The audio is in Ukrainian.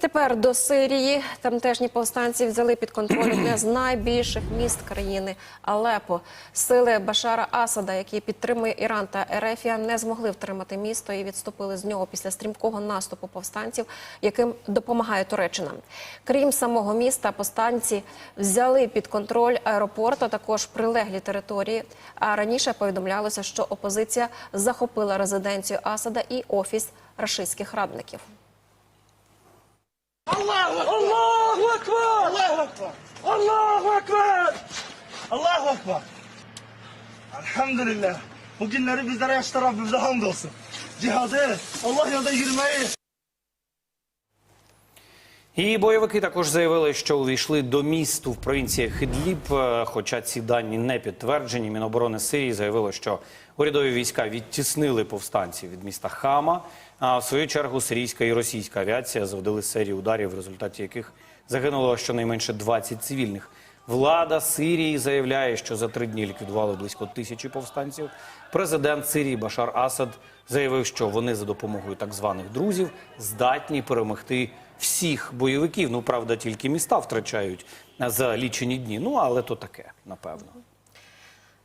тепер до Сирії тамтешні повстанці взяли під контроль одне з найбільших міст країни Алепо. Сили Башара Асада, які підтримує Іран та Ерефія, не змогли втримати місто і відступили з нього після стрімкого наступу повстанців, яким допомагає Туреччина. Крім самого міста, повстанці взяли під контроль аеропорт, а також прилеглі території. А раніше повідомлялося, що опозиція захопила резиденцію Асада і офіс рашистських радників. Akbar! Allahu Akbar! Allahu Akbar! Allahu Akbar! Elhamdülillah. Bu günleri bizlere yaşlı Rabbimize hamdolsun. Cihadı Allah yolunda yürümeyi І бойовики також заявили, що увійшли до місту в провінціях Ідліб, е, хоча ці дані не підтверджені. Міноборони Сирії заявило, що урядові війська відтіснили повстанців від міста Хама. А в свою чергу сирійська і російська авіація завдали серію ударів, в результаті яких загинуло щонайменше 20 цивільних. Влада Сирії заявляє, що за три дні ліквідували близько тисячі повстанців. Президент Сирії Башар Асад заявив, що вони за допомогою так званих друзів здатні перемогти всіх бойовиків. Ну правда, тільки міста втрачають за лічені дні. Ну але то таке, напевно.